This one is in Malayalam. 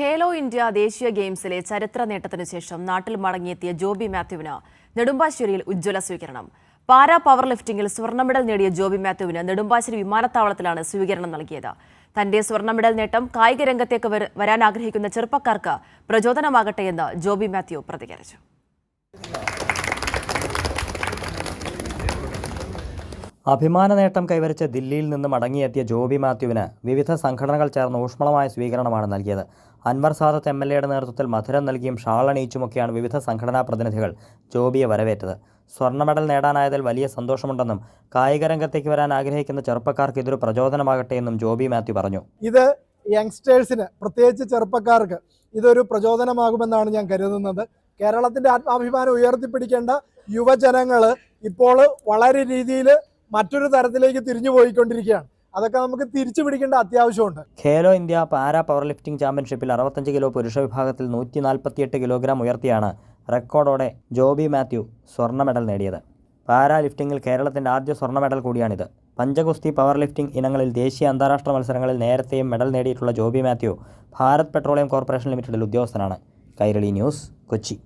ഖേലോ ഇന്ത്യ ദേശീയ ഗെയിംസിലെ ചരിത്ര നേട്ടത്തിനു ശേഷം നാട്ടിൽ മടങ്ങിയെത്തിയ ജോബി മാത്യുവിന് നെടുമ്പാശ്ശേരിയിൽ ഉജ്ജ്വല സ്വീകരണം. പാരാ പവർ ലിഫ്റ്റിംഗിൽ സ്വർണ മെഡൽ നേടിയ ജോബി മാത്യുവിന് നെടുമ്പാശ്ശേരി വിമാനത്താവളത്തിലാണ് സ്വീകരണം നൽകിയത്. തന്റെ സ്വർണ മെഡൽ നേട്ടം കായിക രംഗത്തേക്ക് വരാൻ ആഗ്രഹിക്കുന്ന ചെറുപ്പക്കാർക്ക് പ്രചോദനമാകട്ടെ എന്ന് ജോബി മാത്യു പ്രതികരിച്ചു. അഭിമാന നേട്ടം കൈവരിച്ച ദില്ലിയിൽ നിന്ന് മടങ്ങിയെത്തിയ ജോബി മാത്യുവിന് വിവിധ സംഘടനകൾ ചേർന്ന് ഊഷ്മളമായ സ്വീകരണമാണ് നൽകിയത്. അൻവർ സാദത്ത് എം എൽ എയുടെ നേതൃത്വത്തിൽ മധുരം നൽകിയും ഷാൾ അണിയിച്ചുമൊക്കെയാണ് വിവിധ സംഘടനാ പ്രതിനിധികൾ ജോബിയെ വരവേറ്റത്. സ്വർണ മെഡൽ നേടാനായതിൽ വലിയ സന്തോഷമുണ്ടെന്നും കായിക രംഗത്തേക്ക് വരാൻ ആഗ്രഹിക്കുന്ന ചെറുപ്പക്കാർക്ക് ഇതൊരു പ്രചോദനമാകട്ടെ എന്നും ജോബി മാത്യു പറഞ്ഞു. ഇത് യങ്സ്റ്റേഴ്സിന് പ്രത്യേകിച്ച് ചെറുപ്പക്കാർക്ക് ഇതൊരു പ്രചോദനമാകുമെന്നാണ് ഞാൻ കരുതുന്നത്. കേരളത്തിന്റെ ആത്മാഭിമാനം ഉയർത്തിപ്പിടിക്കേണ്ട യുവജനങ്ങൾ ഇപ്പോൾ വളരെ രീതിയിൽ മറ്റൊരു തരത്തിലേക്ക് തിരിഞ്ഞു പോയിക്കൊണ്ടിരിക്കുകയാണ് അതൊക്കെ നമുക്ക് തിരിച്ചു പിടിക്കേണ്ട അത്യാവശ്യമുണ്ട്. Khelo India para power lifting ചാമ്പ്യൻഷിപ്പിൽ അറുപത്തഞ്ച് കിലോ പുരുഷ വിഭാഗത്തിൽ നൂറ്റി നാൽപ്പത്തിയെട്ട് കിലോഗ്രാം ഉയർത്തിയാണ് റെക്കോർഡോടെ ജോബി മാത്യു സ്വർണ മെഡൽ നേടിയത്. പാരാ ലിഫ്റ്റിംഗിൽ കേരളത്തിന്റെ ആദ്യ സ്വർണ മെഡൽ കൂടിയാണിത്. പഞ്ചഗുസ്തി പവർ ലിഫ്റ്റിംഗ് ഇനങ്ങളിൽ ദേശീയ അന്താരാഷ്ട്ര മത്സരങ്ങളിൽ നേരത്തെയും മെഡൽ നേടിയിട്ടുള്ള ജോബി മാത്യു ഭാരത് പെട്രോളിയം കോർപ്പറേഷൻ ലിമിറ്റഡിൽ ഉദ്യോഗസ്ഥനാണ്. കൈരളി ന്യൂസ് കൊച്ചി.